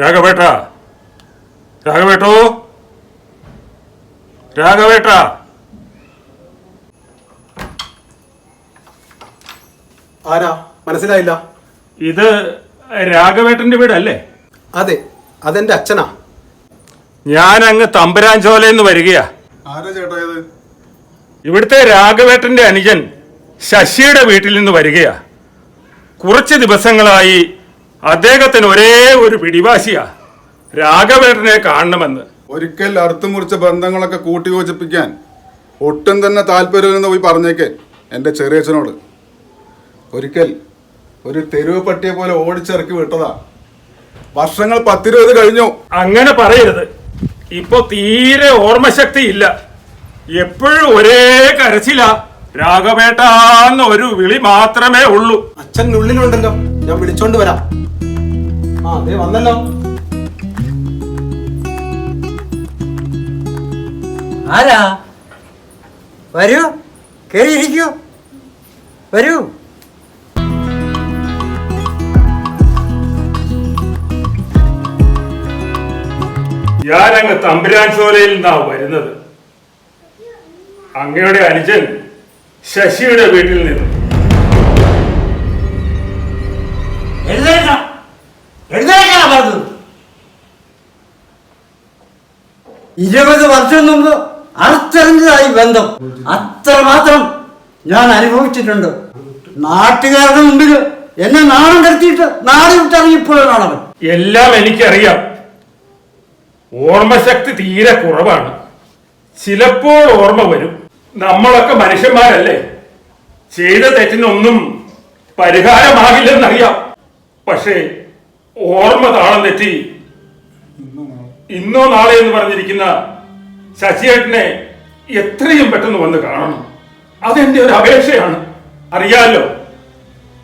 രാഘവേട്ടോ. രാഘവേട്ടാ? ആരാ? മനസ്സിലായില്ല. ഇത് രാഘവേട്ടന്റെ വീടല്ലേ? അതെ അതെന്റെ അച്ഛനാ. ഞാൻ അങ്ങ് തമ്പരാഞ്ചോലെന്ന് വരികയാ. ആരാ ചേട്ടാ ഇത് ഇവിടുത്തെ രാഘവേട്ടന്റെ അനുജൻ ശശിയുടെ വീട്ടിൽ നിന്ന് വരികയാ. കുറച്ച് ദിവസങ്ങളായി അദ്ദേഹത്തിന് ഒരേ ഒരു പിടിവാശിയാ. രാഘവേട്ടനെ കാണണമെന്ന്. ഒരിക്കൽ അറുത്തു മുറിച്ച ബന്ധങ്ങളൊക്കെ കൂട്ടി യോജിപ്പിക്കാൻ ഒട്ടും തന്നെ താല്പര്യമില്ലെന്ന് പോയി പറഞ്ഞേക്കേ എന്റെ ചെറിയച്ഛനോട്. ഒരിക്കൽ ഒരു തെരുവ് പട്ടിയെ പോലെ ഓടിച്ചിറക്കി വിട്ടതാ. വർഷങ്ങൾ പത്തിരുപത് കഴിഞ്ഞു. അങ്ങനെ പറയരുത്. ഇപ്പൊ തീരെ ഓർമ്മശക്തി ഇല്ല എപ്പോഴും ഒരേ കരച്ചില. രാഘവേട്ടാന്ന് ഒരു വിളി മാത്രമേ ഉള്ളൂ. അച്ഛൻ ഉള്ളിലുണ്ടല്ലോ. ഞാൻ വിളിച്ചോണ്ട് വരാം. ആ അതെ വന്നല്ലോ. ആരാ? വരൂ കയറിയിരിക്കൂ വരൂ. ഞാനങ്ങ് തമ്പുരാൻ ചോലയിൽ നിന്നാ വരുന്നത്. അങ്ങയുടെ അനുജൻ ശശിയുടെ വീട്ടിൽ നിന്ന്. എഴുന്നേക്കണം എഴുന്നേക്കണം പറഞ്ഞത് ഇരുപത് വർഷം മുമ്പ് അറുത്തെറിഞ്ഞതായി ബന്ധം. അത്രമാത്രം ഞാൻ അനുഭവിച്ചിട്ടുണ്ട്. നാട്ടുകാരുടെ മുമ്പിൽ എന്നെ നാണം കടത്തിയിട്ട് നാട് വിട്ടിറങ്ങിപ്പോയതാണ് അവൻ. എല്ലാം എനിക്കറിയാം. ഓർമ്മശക്തി തീരെ കുറവാണ്. ചിലപ്പോൾ ഓർമ്മ വരും. നമ്മളൊക്കെ മനുഷ്യന്മാരല്ലേ? ചെയ്ത തെറ്റിനൊന്നും പരിഹാരമാകില്ലെന്നറിയാം. പക്ഷേ ഓർമ്മ താളം തെറ്റി. ഇന്നോ നാളെ. എന്ന് പറഞ്ഞിരിക്കുന്ന ശശിയേട്ടനെ എത്രയും പെട്ടെന്ന് വന്ന് കാണണം. അതെന്റെ ഒരു അപേക്ഷയാണ്. അറിയാലോ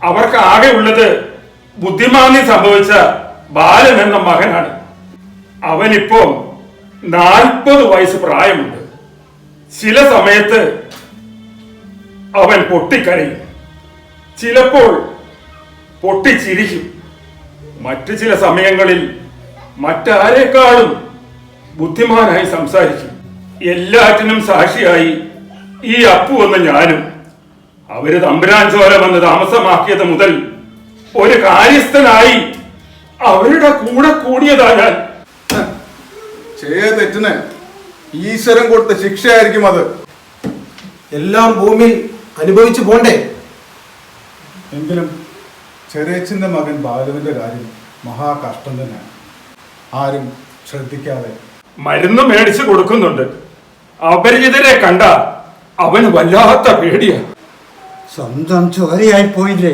അവർക്ക് ആകെ ഉള്ളത് ബുദ്ധിമാന്യം സംഭവിച്ച ബാലൻ എന്ന മകനാണ്. അവനിപ്പോ നാൽപ്പത് വയസ്സ് പ്രായമുണ്ട്. ചില സമയത്ത് അവൻ പൊട്ടിക്കരയും. ചിലപ്പോൾ പൊട്ടിച്ചിരിക്കും മറ്റു ചില സമയങ്ങളിൽ മറ്റാരേക്കാളും ബുദ്ധിമാനായി സംസാരിച്ചു. എല്ലാറ്റിനും സാക്ഷിയായി ഈ അപ്പു എന്ന ഞാനും അവർ തമ്പുരാൻ ചോര വന്ന് താമസമാക്കിയത് മുതൽ ഒരു കാര്യസ്ഥനായി അവരുടെ കൂടെ കൂടിയതാ ഞാൻ. ചെയ്ത തെറ്റിന് ഈശ്വരൻ കൊടുത്ത ശിക്ഷയായിരിക്കും അത്. എല്ലാം ഭൂമിയിൽ അനുഭവിച്ചു പോണ്ടേ? എങ്കിലും ചെറിയച്ഛന്റെ മകൻ ബാലുവിന്റെ കാര്യം മഹാകഷ്ടം തന്നെയാണ്. ആരും ശ്രദ്ധിക്കാതെ മരുന്ന് മേടിച്ചു കൊടുക്കുന്നുണ്ട്. അപരിചിതരെ കണ്ട അവന് വല്ലാത്ത പേടിയാ. സ്വന്തം ചോരയായി പോയില്ലേ?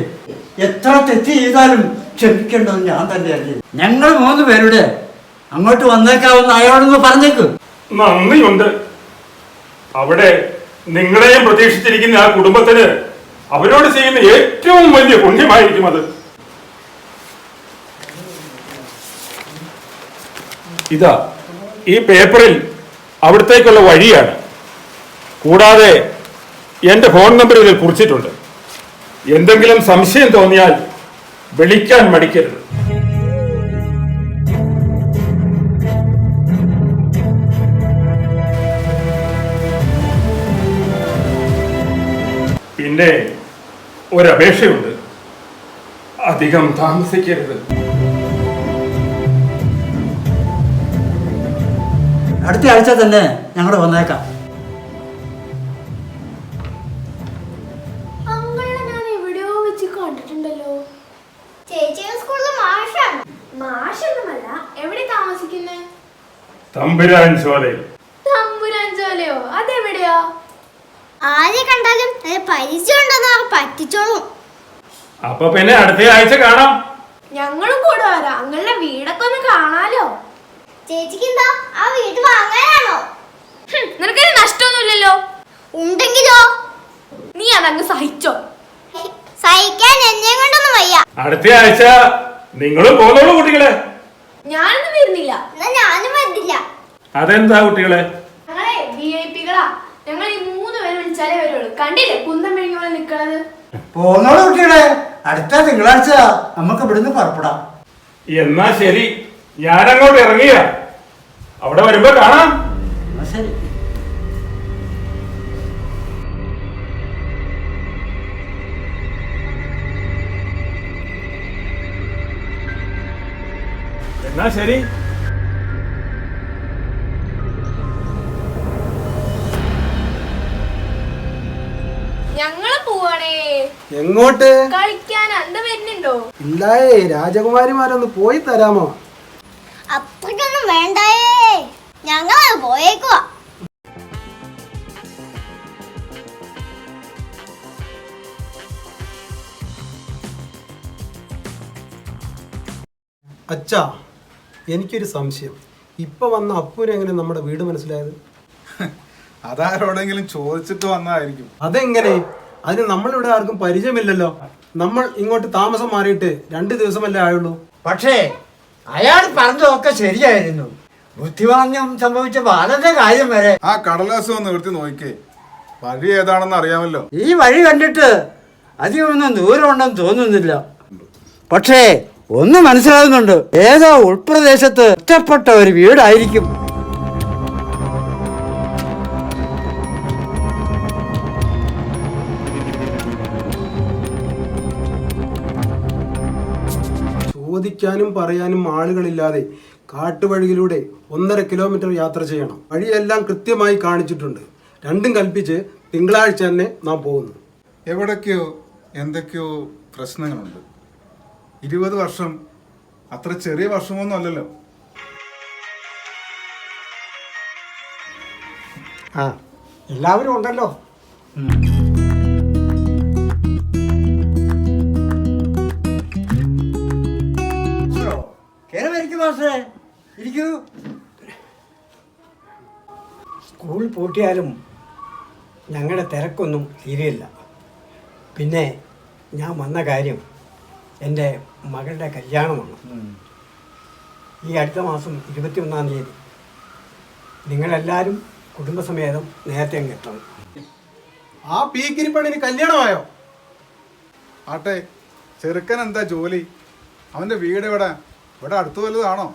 എത്ര തെറ്റ് ചെയ്താലും ക്ഷമിക്കേണ്ടത് ഞാൻ തന്നെയല്ലേ? ഞങ്ങൾ മൂന്ന് പേരുടെ അങ്ങോട്ട് വന്നേക്കാവുന്ന അയാളൊന്ന് പറഞ്ഞേക്ക്. നന്ദിയുണ്ട്. അവിടെ നിങ്ങളെയും പ്രതീക്ഷിച്ചിരിക്കുന്ന ആ കുടുംബത്തിന് അവരോട് ചെയ്യുന്ന ഏറ്റവും വലിയ പുണ്യമായിരിക്കും അത്. ഇതാ ഈ പേപ്പറിൽ അവിടത്തേക്കുള്ള വഴിയാണ്. കൂടാതെ എന്റെ ഫോൺ നമ്പർ ഇതിൽ കുറിച്ചിട്ടുണ്ട്. എന്തെങ്കിലും സംശയം തോന്നിയാൽ വിളിക്കാൻ മടിക്കരുത്. പിന്നെ ഒരപേക്ഷയുണ്ട്. അധികം താമസിക്കരുത്. അടുത്ത ആഴ്ച തന്നെ ഞങ്ങൾ വന്നേക്കാം. തമ്പുരാൻ ഞാൻ ആരെ കണ്ടാലും പരിചയം ഉണ്ടെന്ന് പറ്റിച്ചോളും. അപ്പൊ പിന്നെ അടുത്ത ആഴ്ച കാണാം. ഞങ്ങളും കൂടെ വരാം. അങ്ങനെ വീടൊക്കെ ഒന്ന് കാണാലോ? ചേച്ചിക്ക് എന്താ ആ വീട് വാങ്ങാനാണോ? നിനക്കൊരു നഷ്ടമൊന്നുമില്ലല്ലോ. ഉണ്ടെങ്കിലോ? നീ അതങ്ങ് സഹിച്ചോ. സഹിക്കാൻ എന്നെ കൊണ്ടൊന്നും വയ്യ. അടുത്ത ആഴ്ച നിങ്ങളും പോന്നോളൂ കുട്ടികളെ. ഞാനൊന്നും വരുന്നില്ല. എന്നാ ഞാനും വരുന്നില്ല അതെന്താ കുട്ടികളെ? ഞങ്ങളെ വി ഐ പികളാ ഞങ്ങൾ ഈ മൂന്ന് പേര് വിളിച്ചാലേ വരുള്ളൂ. കണ്ടില്ലേ? കുന്തം മെഴുകി പോലെ നിക്കണത്? പോന്നോളൂ കുട്ടികളെ. അടുത്ത തിങ്കളാഴ്ച നമുക്ക് ഇവിടുന്ന് പുറപ്പെടാം. എന്നാ ശരി. ഞാനങ്ങോട്ട് ഇറങ്ങിയ. അവിടെ വരുമ്പോ കാണാം. എന്നാ ശരി. എന്നാ ശരി. എങ്ങോട്ട്? കളിക്കാൻ വരുന്നുണ്ടോ? ഇല്ലായേ രാജകുമാരിമാരൊന്ന് പോയി തരാമോ? അത്രക്കൊന്നും വേണ്ടായേ. ഞങ്ങൾ പോയേക്കുവാ. അച്ഛാ എനിക്കൊരു സംശയം. ഇപ്പൊ വന്ന അപ്പൂന് എങ്ങനെ നമ്മുടെ വീട് മനസ്സിലായത്? അതാരോടെങ്കിലും ചോദിച്ചിട്ട് വന്നതായിരിക്കും. അതെങ്ങനെ? അതിന് നമ്മളിവിടെ ആർക്കും പരിചയമില്ലല്ലോ. നമ്മൾ ഇങ്ങോട്ട് താമസം മാറിയിട്ട് രണ്ട് ദിവസമല്ലേ ആയുള്ളൂ. പക്ഷേ അയാൾ പറഞ്ഞതൊക്കെ ശരിയായിരുന്നു. ബുദ്ധിമാന്യം സംഭവിച്ച ബാലന്റെ കാര്യം വരെ. ആ കടലാസ് ഒന്ന് നിർത്തി നോക്കേ വഴി ഏതാണെന്ന് അറിയാമല്ലോ. ഈ വഴി കണ്ടിട്ട് അധികമൊന്നും ദൂരമുണ്ടെന്ന് തോന്നുന്നില്ല. പക്ഷേ ഒന്ന് മനസ്സിലാകുന്നുണ്ട്. ഏതോ ഉൾപ്രദേശത്ത് ഒറ്റപ്പെട്ട ഒരു വീടായിരിക്കും. ചോദിക്കാനും പറയാനും ആളുകളില്ലാതെ കാട്ടുവഴിയിലൂടെ ഒന്നര കിലോമീറ്റർ യാത്ര ചെയ്യണം. വഴിയെല്ലാം കൃത്യമായി കാണിച്ചിട്ടുണ്ട്. രണ്ടും കൽപ്പിച്ച് തിങ്കളാഴ്ച തന്നെ നാം പോകുന്നു. എവിടൊക്കെയോ എന്തൊക്കെയോ പ്രശ്നങ്ങളുണ്ട്. ഇരുപത് വർഷം അത്ര ചെറിയ വർഷമൊന്നും അല്ലല്ലോ. ആ എല്ലാവരും ഉണ്ടല്ലോ. ഇരിക്കൂ. സ്കൂൾ പൂട്ടിയാലും ഞങ്ങളുടെ തിരക്കൊന്നും തീരെയില്ല. പിന്നെ ഞാൻ വന്ന കാര്യം എന്റെ മകളുടെ കല്യാണമാണ്. ഈ അടുത്ത മാസം ഇരുപത്തി ഒന്നാം തീയതി നിങ്ങളെല്ലാവരും കുടുംബസമേതം നേരത്തെ അങ്ങ് എത്തണം. ആ പീക്കിരിപ്പണിന് കല്യാണമായോ? ആട്ടെ ചെറുക്കൻ എന്താ ജോലി? അവന്റെ വീട് എവിടെ? ഇവിടെ അടുത്ത് വല്ലതാണോ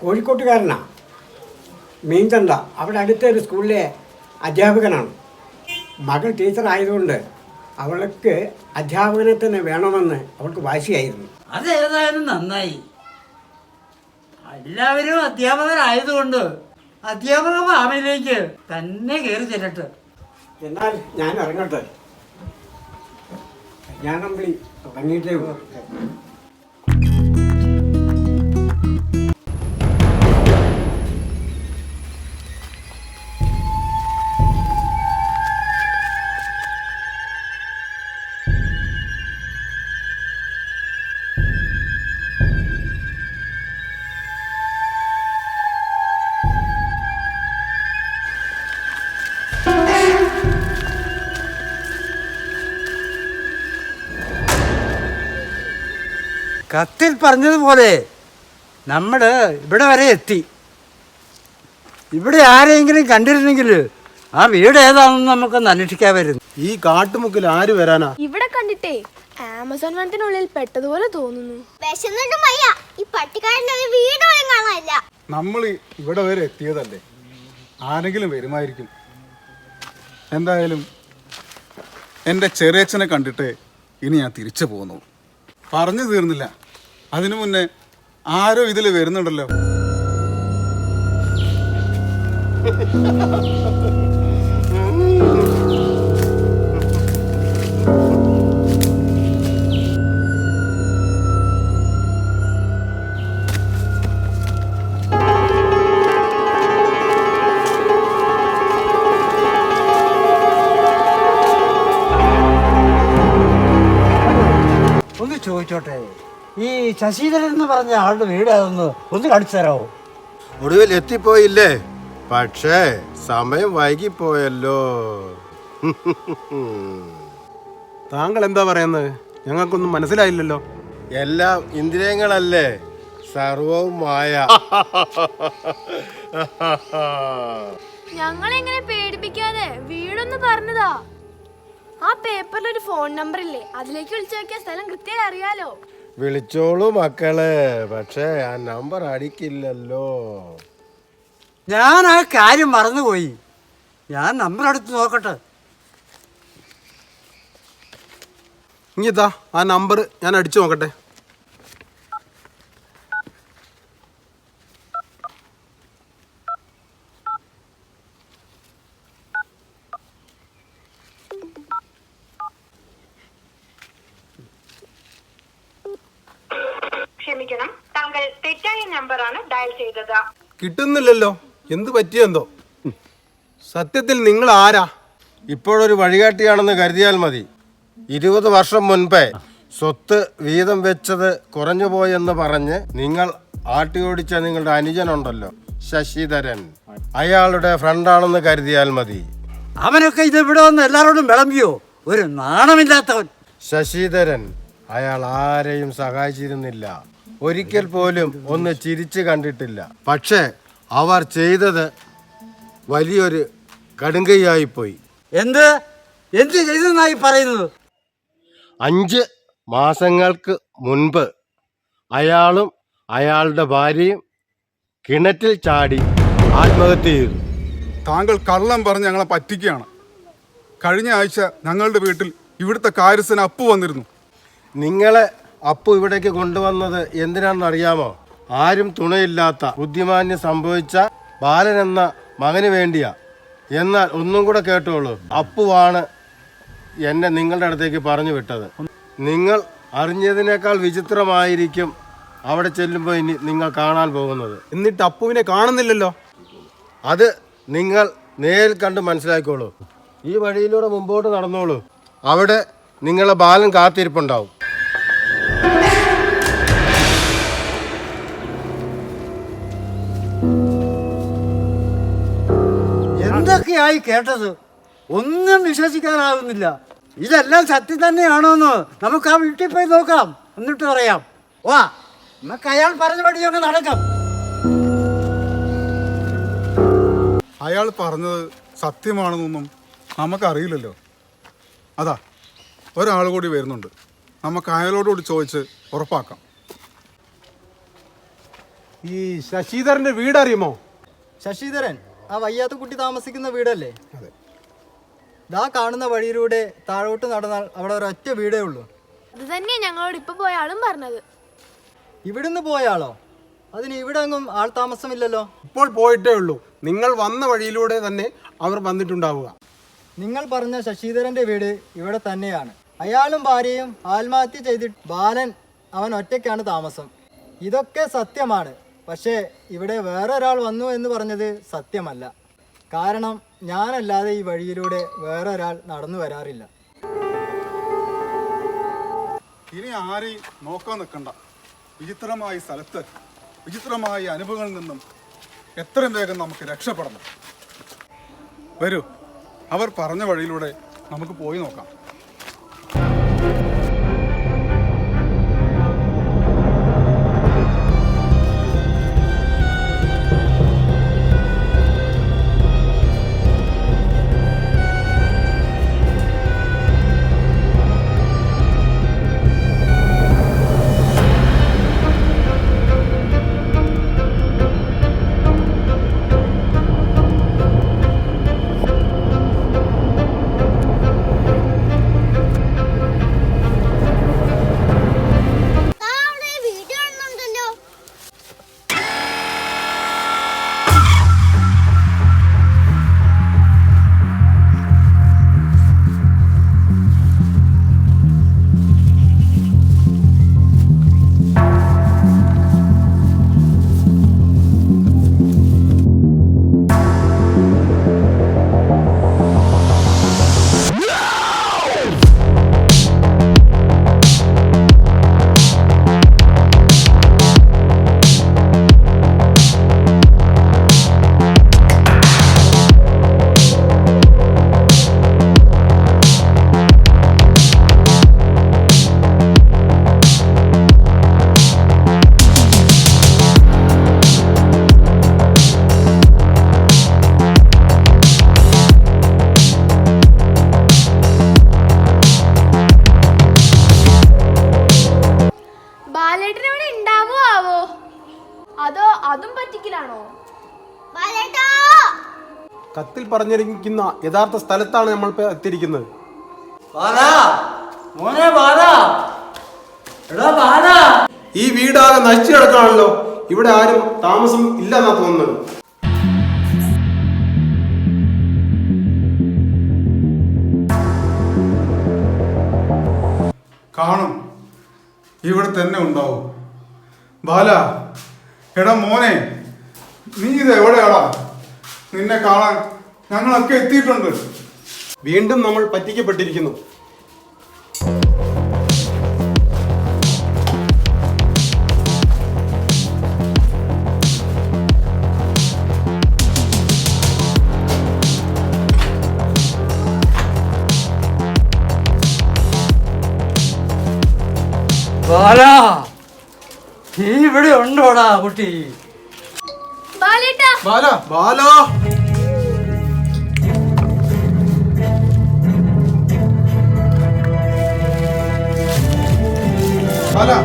കോഴിക്കോട്ടുകാരനാ. മീൻചന്ത അവിടെ അടുത്ത ഒരു സ്കൂളിലെ അധ്യാപകനാണ്. മകൾ ടീച്ചർ ആയതുകൊണ്ട് അവൾക്ക് അധ്യാപകനെ തന്നെ വേണമെന്ന് അവൾക്ക് വാശിയായിരുന്നു. അതേതായാലും നന്നായി. എല്ലാവരും അധ്യാപകരായതുകൊണ്ട് അധ്യാപക ഫാമിലേക്ക് തന്നെ കയറി ചെല്ലട്ടെ. എന്നാൽ ഞാൻ ഇറങ്ങട്ടെ. കല്യാണം വിളി തുടങ്ങിയിട്ടേ കത്തിൽ പറഞ്ഞതുപോലെ നമ്മൾ ഇവിടെ വരെ എത്തി. ഇവിടെ ആരെങ്കിലും കണ്ടിരുന്നെങ്കിൽ ആ വീട് ഏതാണെന്ന് നമുക്കൊന്ന് അന്വേഷിക്കാമായിരുന്നു ഈ കാട്ടുമുക്കിൽ ആര് വരാനാ? ഇവിടെ കണ്ടിട്ടേ ആമസോൺ വനത്തിനുള്ളിൽ പെട്ടതുപോലെ തോന്നുന്നു. വിശന്നിട്ടും വയ്യ ഈ പട്ടിക്കാരന്റെ ഒരു വീട് പോലും കാണാനില്ല. നമ്മൾ ഇവിടെ വരെ എത്തിയതല്ലേ? ആരെങ്കിലും വരുമായിരിക്കും. എന്തായാലും എന്റെ ചെറിയച്ഛനെ കണ്ടിട്ട് ഇനി ഞാൻ തിരിച്ചു പോകുന്നു പറഞ്ഞു തീർന്നില്ല. അതിനു മുന്നേ ആരോ ഇതിൽ വരുന്നുണ്ടല്ലോ. ചോദിച്ചോട്ടെ. ഈ ശശിധരൻ എന്ന് പറഞ്ഞ ആളുടെ വീട് അതൊന്ന് ഒന്ന് കാണിച്ചു തരാമോ ഒടുവിൽ എത്തിപ്പോയില്ലേ? പക്ഷേ സമയം വൈകിപ്പോയല്ലോ. താങ്കൾ എന്താ പറയുന്നത്? ഞങ്ങൾക്കൊന്നും മനസ്സിലായില്ലല്ലോ. എല്ലാം ഇന്ദ്രിയങ്ങളല്ലേ? സർവവും മായ. ഞങ്ങളെങ്ങനെ പേടിപ്പിക്കാതെ വീടൊന്ന് പറഞ്ഞതാ? ആ പേപ്പറിൽ ഒരു ഫോൺ നമ്പർ ഇല്ലേ അതിലേക്ക് വിളിച്ചു നോക്കിയ സ്ഥലം കൃത്യമായി അറിയാലോ. വിളിച്ചോളൂ മക്കളെ. പക്ഷേ ആ നമ്പർ അടിക്കില്ലല്ലോ. ഞാൻ ആ കാര്യം മറന്നുപോയി. ഞാൻ നമ്പർ എടുത്ത് നോക്കട്ടെ. ഇങ്ങിതാ ആ നമ്പർ ഞാൻ അടിച്ചു നോക്കട്ടെ. ക്ഷമിക്കണം. താങ്കൾ തെറ്റായ നമ്പറാണ് ഡയൽ ചെയ്തത്. കിട്ടുന്നില്ലല്ലോ. എന്ത് പറ്റിയെന്തോ സത്യത്തിൽ നിങ്ങൾ ആരാ? ഇപ്പോഴൊരു വഴികാട്ടിയാണെന്ന് കരുതിയാൽ മതി. ഇരുപത് വർഷം മുൻപേ സ്വത്ത് വീതം വെച്ചത് കുറഞ്ഞു പോയെന്ന് പറഞ്ഞ് നിങ്ങൾ ആട്ടിയോടിച്ച നിങ്ങളുടെ അനുജനുണ്ടല്ലോ ശശിധരൻ. അയാളുടെ ഫ്രണ്ടാണെന്ന് കരുതിയാൽ മതി. അവനൊക്കെ ഇത് ഇവിടെ വന്ന് എല്ലാവരോടും വിളമ്പിയോ? ഒരു നാണമില്ലാത്തവൻ. ശശിധരൻ അയാൾ ആരെയും സഹായിച്ചിരുന്നില്ല. ഒരിക്കൽ പോലും ഒന്ന് ചിരിച്ചു കണ്ടിട്ടില്ല. പക്ഷേ അവർ ചെയ്തത് വലിയൊരു കടുങ്കയായി പോയി. എന്ത്? എന്ത് ചെയ്തെന്നായി പറയുന്നത്? അഞ്ച് മാസങ്ങൾക്ക് മുൻപ് അയാളും അയാളുടെ ഭാര്യയും കിണറ്റിൽ ചാടി ആത്മഹത്യ ചെയ്തു. താങ്കൾ കള്ളം പറഞ്ഞ് ഞങ്ങളെ പറ്റിക്കുകയാണ്. കഴിഞ്ഞ ആഴ്ച ഞങ്ങളുടെ വീട്ടിൽ ഇവിടുത്തെ കാര്യസ്ഥന് അപ്പു വന്നിരുന്നു. നിങ്ങളെ അപ്പു ഇവിടേക്ക് കൊണ്ടുവന്നത് എന്തിനാണെന്ന് അറിയാമോ ആരും തുണയില്ലാത്ത ബുദ്ധിമാന്യം സംഭവിച്ച ബാലൻ എന്ന മകന് വേണ്ടിയാ. എന്നാൽ ഒന്നും കൂടെ കേട്ടോളൂ. അപ്പുവാണ് എന്നെ നിങ്ങളുടെ അടുത്തേക്ക് പറഞ്ഞു വിട്ടത്. നിങ്ങൾ അറിഞ്ഞതിനേക്കാൾ വിചിത്രമായിരിക്കും അവിടെ ചെല്ലുമ്പോൾ ഇനി നിങ്ങൾ കാണാൻ പോകുന്നത്. എന്നിട്ട് അപ്പുവിനെ കാണുന്നില്ലല്ലോ? അത് നിങ്ങൾ നേരിൽ കണ്ട് മനസ്സിലാക്കിക്കോളൂ. ഈ വഴിയിലൂടെ മുമ്പോട്ട് നടന്നോളൂ. അവിടെ നിങ്ങളെ ബാലൻ കാത്തിരിപ്പുണ്ടാവും. എന്തൊക്കെയായി കേട്ടത്? ഒന്നും വിശ്വസിക്കാനാവുന്നില്ല. ഇതെല്ലാം സത്യം തന്നെയാണോന്ന് നമുക്ക് ആ വീട്ടിൽ പോയി നോക്കാം. എന്നിട്ട് പറയാം. വാ നമുക്ക് അയാൾ പറഞ്ഞ പടി അങ്ങ് നടക്കാം. അയാൾ പറഞ്ഞത് സത്യമാണെന്നൊന്നും നമുക്കറിയില്ലല്ലോ. അതാ ഒരാൾ കൂടി വരുന്നുണ്ട്. നമുക്ക് അയാളോടുകൂടി ചോദിച്ച് ഉറപ്പാക്കാം. ഈ ശശിധരന്റെ വീടറിയുമോ? ശശിധരൻ? ആ വയ്യാത്ത കുട്ടി താമസിക്കുന്ന വീടല്ലേ? ഇതാ കാണുന്ന വഴിയിലൂടെ താഴോട്ട് നടന്നാൽ അവിടെ ഒരൊറ്റ വീടേ ഉള്ളൂ. അത് തന്നെയാ ഞങ്ങളോട് ഇപ്പൊ പോയ ആളും പറഞ്ഞത്. ഇവിടുന്ന് പോയാളോ അതിന് ഇവിടെ അങ്ങും ആൾ താമസമില്ലല്ലോ? ഇപ്പോൾ പോയിട്ടേ ഉള്ളൂ. നിങ്ങൾ വന്ന വഴിയിലൂടെ തന്നെ അവർ വന്നിട്ടുണ്ടാവുക. നിങ്ങൾ പറഞ്ഞ ശശിധരന്റെ വീട് ഇവിടെ തന്നെയാണ്. അയാളും ഭാര്യയും ആത്മഹത്യ ചെയ്തിട്ട് ബാലൻ അവൻ ഒറ്റയ്ക്കാണ് താമസം. ഇതൊക്കെ സത്യമാണ്. പക്ഷേ ഇവിടെ വേറെ ഒരാൾ വന്നു എന്ന് പറഞ്ഞത് സത്യമല്ല. കാരണം ഞാനല്ലാതെ ഈ വഴിയിലൂടെ വേറെ ഒരാൾ നടന്നു വരാറില്ല. ഇനി ആരെയും നോക്കാൻ നിൽക്കണ്ട. വിചിത്രമായ സ്ഥലത്ത് വിചിത്രമായ അനുഭവങ്ങളിൽ നിന്നും എത്രയും വേഗം നമുക്ക് രക്ഷപ്പെടണം. വരൂ അവർ പറഞ്ഞ വഴിയിലൂടെ നമുക്ക് പോയി നോക്കാം. പറഞ്ഞിരിക്കുന്ന യഥാർത്ഥ സ്ഥലത്താണ് നമ്മൾ ഇപ്പോൾ എത്തിയിരിക്കുന്നത്. ഈ വീടാകെ നശിച്ചു കിടക്കാണല്ലോ ഇവിടെ ആരും താമസം ഇല്ലെന്നാ തോന്നുന്നത്. കാണും. ഇവിടെ തന്നെ ഉണ്ടാവും. ബാല എടാ മോനെ നീ ഇത് എവിടെയാടാ? നിന്നെ കാണാൻ ഞങ്ങളൊക്കെ എത്തിയിട്ടുണ്ട്. വീണ്ടും നമ്മൾ പറ്റിക്കപ്പെട്ടിരിക്കുന്നു. ബാലാ നീ ഇവിടെ ഉണ്ടോടാ കുട്ടി? ബാലേട്ടാ. ബാല ബാല. ആരാ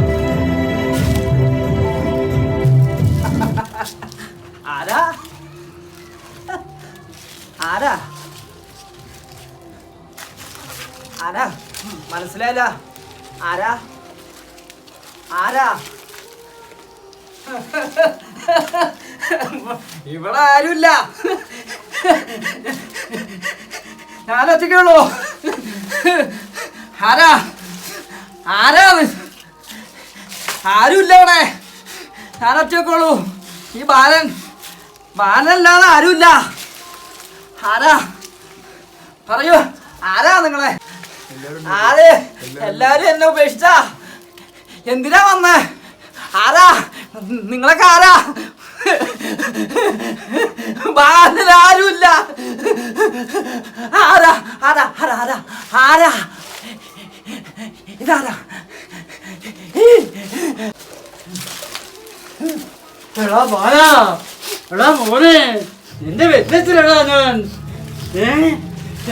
ആരാ ആരാ മനസ്സിലായില്ല? ആരാ ആരാ ഇവിടെ ആരുമില്ല. ഞാൻ ഒറ്റയ്ക്കുള്ളൂ ആരാ ആരാ ആരുമില്ല ഇവിടെ. ഞാൻ ഒറ്റക്കോളൂ ഈ ബാലൻ ബാലനല്ലാതെ ആരുമില്ല. ആരാ? പറയൂ. ആരാ നിങ്ങളെ? ആര്? എല്ലാരും എന്നെ ഉപേക്ഷിച്ച? എന്തിനാ വന്നേ? ആരാ? നിങ്ങളൊക്കെ ആരാ? ബാലൻ ആരുമില്ല. ആരാ? ആരാ? ആരാ? ആരാ? ആരാ? ഇതാരാ? എടാ ബാലാ എടാ മോനെ നിന്റെ വ്യത്യസ്തരാടാ ഞാൻ. ഏ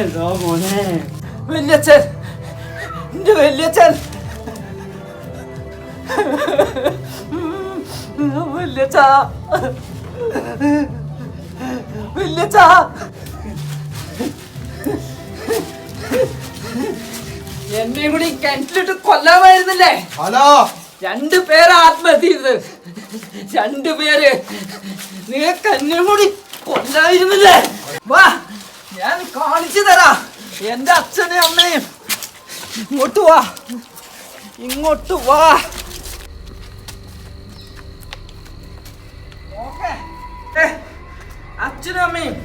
എടാ മോനെ. വല്യച്ഛൻ എന്റെ വല്യച്ഛൻ. വല്യച്ഛ. വല്യച്ഛ. എന്നെയും കൂടി കിണറ്റിലിട്ട് കൊല്ലാമായിരുന്നില്ലേ? ഹലോ? രണ്ടു പേര് ആത്മഹത്യ ചെയ്തത് രണ്ടു പേര് നിങ്ങൾക്ക് എന്നെ കൂടി കൊല്ലായിരുന്നില്ലേ? വാ ഞാൻ കാണിച്ചു തരാം. എന്റെ അച്ഛനെയും അമ്മയും ഇങ്ങോട്ട് വാ. ഇങ്ങോട്ട് വാ. അച്ഛനും അമ്മയും.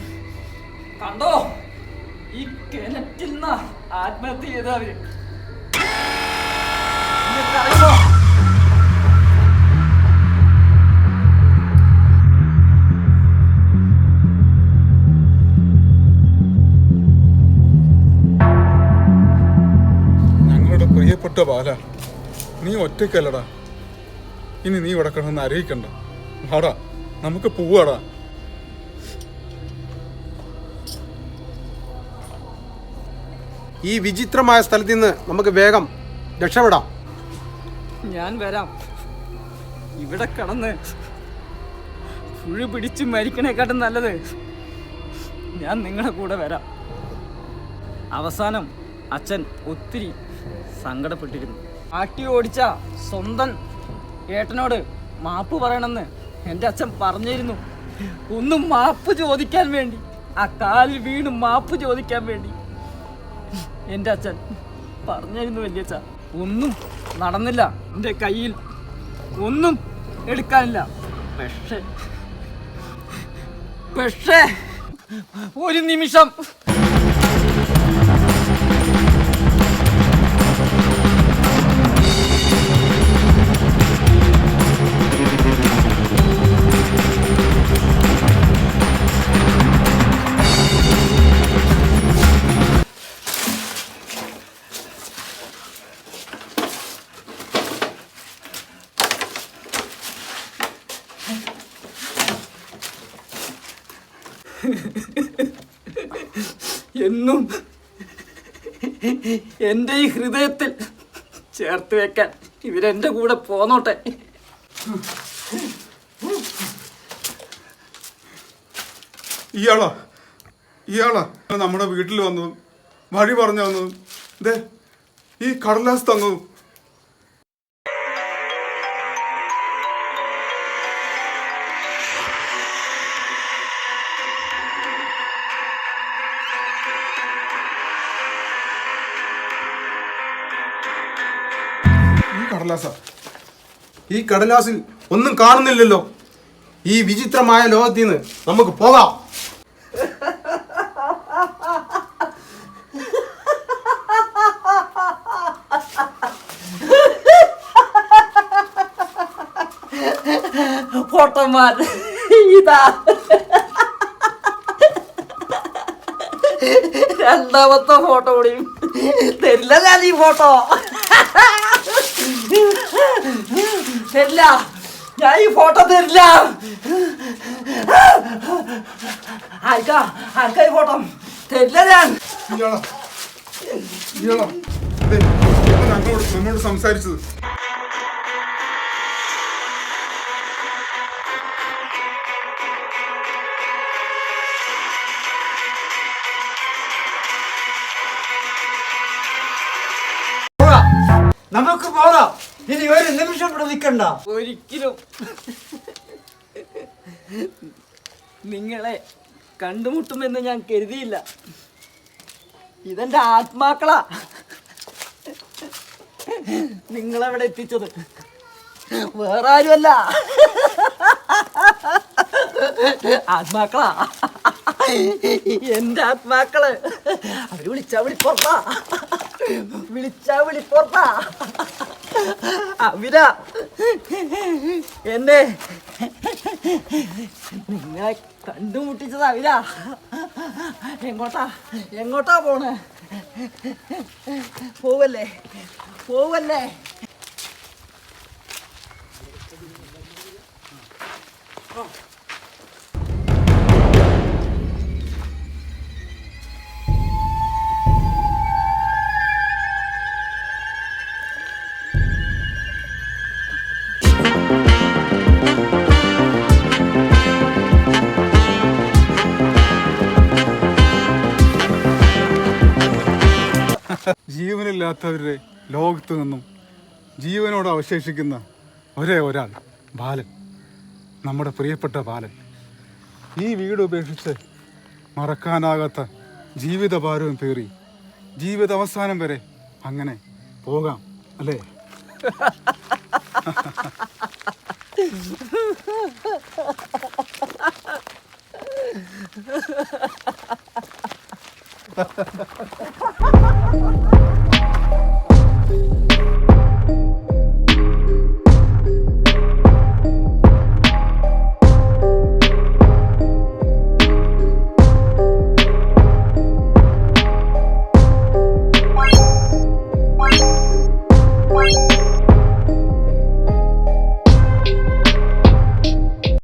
കണ്ടോ? ഈ കിണറ്റിൽ നിന്ന് ആത്മഹത്യ ചെയ്തവര്. പ്രിയപ്പെട്ട ബാല നീ ഒറ്റയ്ക്കല്ലടാ. ഇനി നീ ഇവിടെ കിടന്ന് അറിയിക്കണ്ട വാടാ നമുക്ക് പോവാടാ. ഈ വിചിത്രമായ സ്ഥലത്ത് നിന്ന് നമുക്ക് വേഗം രക്ഷപ്പെടാം. ഞാൻ വരാം. ഇവിടെ കടന്ന് പുഴു പിടിച്ച് മരിക്കണേക്കാട്ടും നല്ലത് ഞാൻ നിങ്ങളുടെ കൂടെ വരാം. അവസാനം അച്ഛൻ ഒത്തിരി സങ്കടപ്പെട്ടിരുന്നു. ആട്ടി ഓടിച്ച സ്വന്തം ഏട്ടനോട് മാപ്പ് പറയണമെന്ന് എന്റെ അച്ഛൻ പറഞ്ഞിരുന്നു. ഒന്നും മാപ്പ് ചോദിക്കാൻ വേണ്ടി. ആ കാലിൽ വീണ് മാപ്പ് ചോദിക്കാൻ വേണ്ടി. എന്റെ അച്ഛൻ പറഞ്ഞിരുന്നു വലിയ ഒന്നും നടന്നില്ല. എന്റെ കയ്യിൽ ഒന്നും എടുക്കാനില്ല. പക്ഷേ പക്ഷേ ഒരു നിമിഷം. എന്നും എന്റെ ഈ ഹൃദയത്തിൽ ചേർത്ത് വെക്കാൻ ഇവരെന്റെ കൂടെ പോന്നോട്ടെ. ഇയാളാ ഇയാളാ. നമ്മുടെ വീട്ടിൽ വന്നതും വഴി പറഞ്ഞു വന്നതും ദേ ഈ കടലാസ് തന്നതും കടലാസാ. ഈ കടലാസിൽ ഒന്നും കാണുന്നില്ലല്ലോ. ഈ വിചിത്രമായ ലോകത്തിൽ നിന്ന് നമുക്ക് പോകാം. രണ്ടാമത്തെ ഫോട്ടോ കൂടിയും തരില്ല ഞാൻ ഈ ഫോട്ടോ? തരില്ല. ഞാൻ ഈ ഫോട്ടോ തരില്ല. ആർക്കാ? ആർക്കാ ഈ ഫോട്ടോ? തരില്ല ഞാൻ. ഞങ്ങളോട് നമ്മോട് സംസാരിച്ചത്. നമുക്ക് പോകാം ഇവിടെ നിൽക്കണ്ട ഒരിക്കലും. നിങ്ങളെ കണ്ടുമുട്ടുമെന്ന് ഞാൻ കരുതിയില്ല. ഇതെന്റെ ആത്മാക്കളാ. നിങ്ങളവിടെ എത്തിച്ചത്. വേറെ ആരുമല്ല ആത്മാക്കളാ. എന്റെ ആത്മാക്കൾ. അവർ വിളിച്ചാ വിളിപ്പുറത്താ വിളിച്ചാ വിളിപ്പുറത്താ അവരാ. എന്നെ നിങ്ങളെ കണ്ടുമുട്ടിച്ചതാവില്ല എങ്ങോട്ടാ എങ്ങോട്ടാ പോണേ? പോവല്ലേ പോവല്ലേ. ജീവനില്ലാത്തവരുടെ ലോകത്തു നിന്നും ജീവനോട് അവശേഷിക്കുന്ന ഒരേ ഒരാൾ ബാലൻ നമ്മുടെ പ്രിയപ്പെട്ട ബാലൻ. ഈ വീട് ഉപേക്ഷിച്ച് മറക്കാനാകാത്ത ജീവിതഭാരവും പേറി ജീവിത അവസാനം വരെ അങ്ങനെ പോകാം അല്ലേ?